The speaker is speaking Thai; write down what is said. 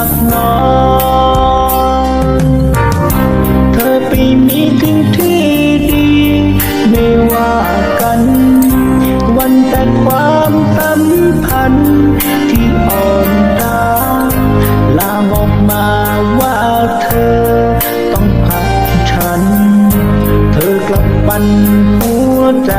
ับนอน เธอไปมีทิ้งที่ดี ไม่ว่ากัน วันแต่ความสัมพันธ์ที่อ่อนตาลางออกมาว่าเธอต้องพักฉัน เธอกลับปันหัวใจ